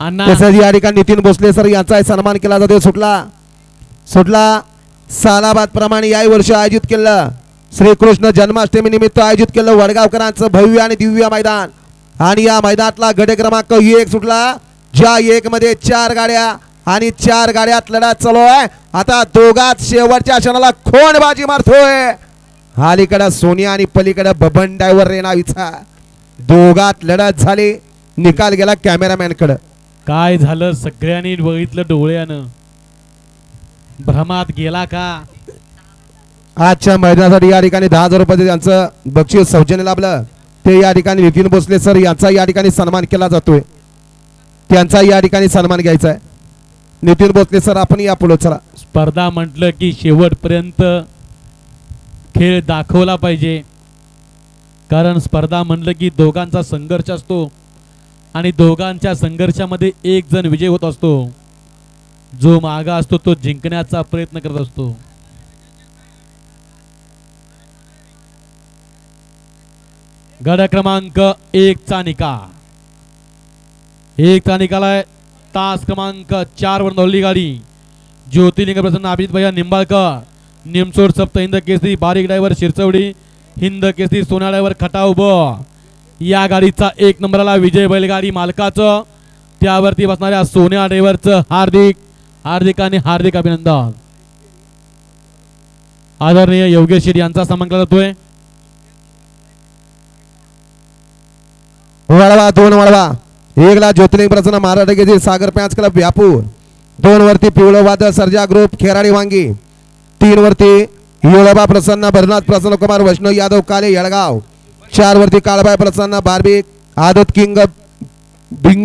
अण्णा. तसंच या ठिकाणी नितीन भोसले सर यांचा सन्मान केला जातो सुटला? सुटला? सालाबाद प्रमाणे याही वर्षी आयोजित केलं. श्रीकृष्ण जन्माष्टमी निमित्त आयोजित केलं वडगावकरांचं भव्य आणि दिव्य मैदान. आणि या मैदानातला गट क्रमांक एक सुटला. ज्या एक मध्ये चार गाड्या आणि चार गाड्यात लढा चालू आहे. आता दोघात शेवटच्या क्षणाला कोण बाजी मारतोय. अलीकडं सोनिया आणि पलीकडं बबन डायव्हर रेनावीचा दोघात लढत झाली. निकाल गेला कॅमेरामॅनकडं काय झालं सगळ्यांनी बघितलं डोळ्यानं? भ्रमात गेला का? आजच्या मैदानासाठी या ठिकाणी दहा हजार रुपये त्यांचं बक्षीस सौजन्य लाभलं. ते या ठिकाणी नितीन भोसले सर यांचा या ठिकाणी सन्मान केला जातोय. त्यांचा या ठिकाणी सन्मान घ्यायचा आहे. नितीन भोसले सर आपण या पुढे चला. स्पर्धा म्हटलं की शेवटपर्यंत खेळ दाखवला पाहिजे. कारण स्पर्धा म्हटलं की दोघांचा संघर्ष असतो. आणि दोघांच्या संघर्षामध्ये एक जण विजय होत असतो. जो मागा असतो तो जिंकण्याचा प्रयत्न करत असतो. गड क्रमांक एक चा निकाल. एक चा निकाल आहे. तास क्रमांक चार वर नवली गाडी. ज्योतिलिंग प्रसन्न अभिजित भैया निंबाळकर. निमसोड सप्त हिंद केसरी बारीक डायव्हर शिरचवडी हिंद केसरी सोना डायव्हर खटा उभं. या गाडीचा एक नंबरला विजय बैलगाडी मालकाचं. त्यावरती बसणाऱ्या सोन्या ड्रायव्हरचं हार्दिक हार्दिक आणि हार्दिक अभिनंदन. आदरणीय योगेश शेठ यांचा सन्मान जातोय वळवा दोन वळवा एकला ज्योतिर्लिंग प्रसन्न महाराष्ट्र सागर पॅच क्लब व्यापूर. दोन वरती पिवळं वादळ सर्जा ग्रुप खेराडी वांगी. तीन वरती योळबा प्रसन्न भरनाथ प्रसन्न कुमार वैष्णव यादव काले येळगाव. चार वरती काळबाय प्रसन्न बार्बी आदत किंग बिंग